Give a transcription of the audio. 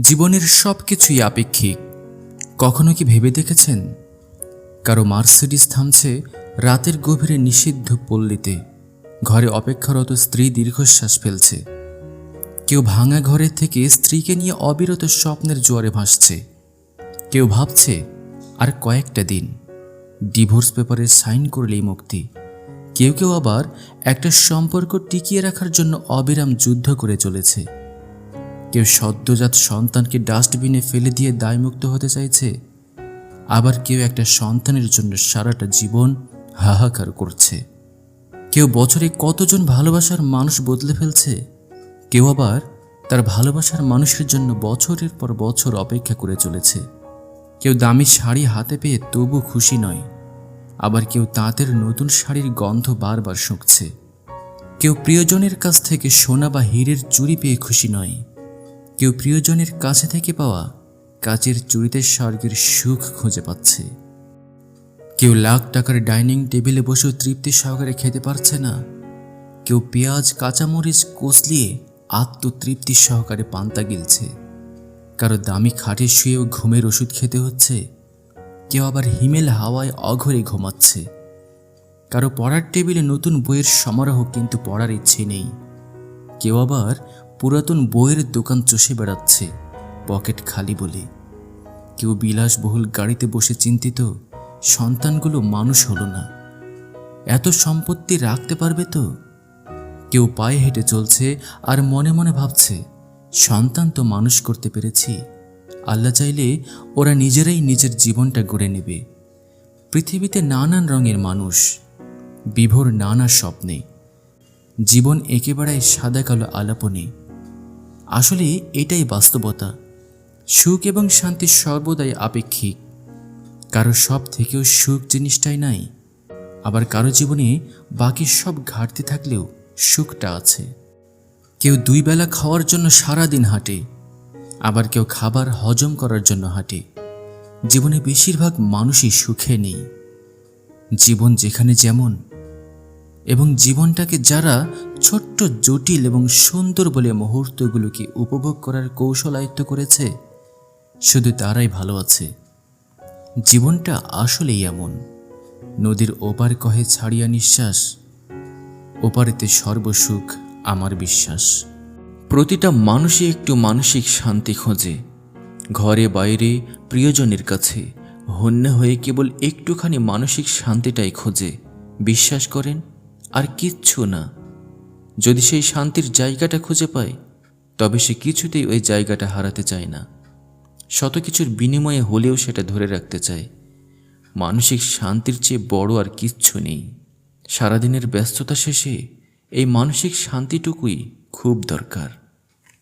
জীবনের সব কিছুই আপেক্ষিক। কখনো কি ভেবে দেখেছেন? কারও মার্সিডিস থামছে রাতের গভীরে নিষিদ্ধ পল্লীতে। ঘরে অপেক্ষারত স্ত্রী দীর্ঘশ্বাস ফেলছে। কেউ ভাঙা ঘরের থেকে স্ত্রীকে নিয়ে অবিরত স্বপ্নের জোয়ারে ভাসছে। কেউ ভাবছে, আর কয়েকটা দিন। ডিভোর্স পেপারে সাইন করলেই মুক্তি। কেউ কেউ আবার একটা সম্পর্ক টিকিয়ে রাখার জন্য অবিরাম যুদ্ধ করে চলেছে। কেউ সদ্যজাত সন্তানকে ডাস্টবিনে ফেলে দিয়ে দায়মুক্ত হতে চাইছে, আবার কেউ একটা সন্তানের জন্য সারাটা জীবন হাহাকার করছে। কেউ বছরে কতজন ভালোবাসার মানুষ বদলে ফেলছে, কেউ আবার তার ভালোবাসার মানুষের জন্য বছরের পর বছর অপেক্ষা করে চলেছে। কেউ দামি শাড়ি হাতে পেয়ে তবু খুশি নয়, আবার কেউ তাঁতের নতুন শাড়ির গন্ধ বারবার শুঁকছে। কেউ প্রিয়জনের কাছ থেকে সোনা বা হীরের চুরি পেয়ে খুশি নয় কেউ প্রিয়জনের কাছে থেকে পাওয়া কাচের চুরিতে স্বর্গের সুখ খুঁজে পাচ্ছে। কেউ লাখ টাকার ডাইনিং টেবিলে বসেও তৃপ্তি সহকারে খেতে পারছে না। কেউ পেঁয়াজ, কাঁচামরিচ কষলিয়ে আত্মতৃপ্তি সহকারে পান্তা গিলছে। কারও দামি খাটে শুয়েও ঘুমের ওষুধ খেতে হচ্ছে। কেউ আবার হিমেল হাওয়ায় অঘরে ঘুমাচ্ছে। কারও পড়ার টেবিলে নতুন বইয়ের সমারোহ কিন্তু পড়ার ইচ্ছে নেই। কেউ আবার পুরাতন বইয়ের দোকান চষে বেড়াচ্ছে, পকেট খালি বলে। কেউ বিলাসবহুল গাড়িতে বসে চিন্তিত, সন্তানগুলো মানুষ হলো না। এত সম্পত্তি রাখতে পারবে তো? কেউ পায়ে হেঁটে চলছে আর মনে মনে ভাবছে, সন্তান তো মানুষ করতে পেরেছি। আল্লাহ চাইলে ওরা নিজেরাই নিজের জীবনটা গড়ে নেবে। পৃথিবীতে নানান রঙের মানুষ, বিভোর নানা স্বপ্নে। জীবন একেবারে সাদা কালো আলাপনে। আসলে এটাই বাস্তবতা। সুখ এবং শান্তি সর্বদাই আপেক্ষিক। কারও সব থেকেও সুখ জিনিসটাই নাই, আবার কারও জীবনে বাকি সব ঘাটতি থাকলেও সুখটা আছে। কেউ দুই বেলা খাওয়ার জন্য সারা দিন হাঁটে, আবার কেউ খাবার হজম করার জন্য হাঁটে। জীবনে বেশিরভাগ মানুষই সুখে নেই। জীবন যেখানে যেমন, এবং জীবনটাকে যারা ছোট্ট, জটিল এবং সুন্দর বলে মুহূর্তগুলোকে উপভোগ করার কৌশল আয়ত্ত করেছে, শুধু তারাই ভালো আছে। জীবনটা আসলেই এমন। নদীর ওপার কহে ছাড়িয়া নিঃশ্বাস, ওপারেতে সর্বসুখ আমার বিশ্বাস। প্রতিটা মানুষই একটু মানসিক শান্তি খোঁজে, ঘরে বাইরে প্রিয়জনের কাছে, হন্যে হয়ে কেবল একটুখানি মানসিক শান্তিটাই খোঁজে। বিশ্বাস করেন, আর কিচ্ছু না। যদি সেই শান্তির জায়গাটা খুঁজে পায়, তবে সে কিছুতেই ওই জায়গাটা হারাতে চায় না। শত কিছুর বিনিময়ে হলেও সেটা ধরে রাখতে চায়। মানসিক শান্তির চেয়ে বড় আর কিচ্ছু নেই। সারাদিনের ব্যস্ততা শেষে এই মানসিক শান্তিটুকুই খুব দরকার।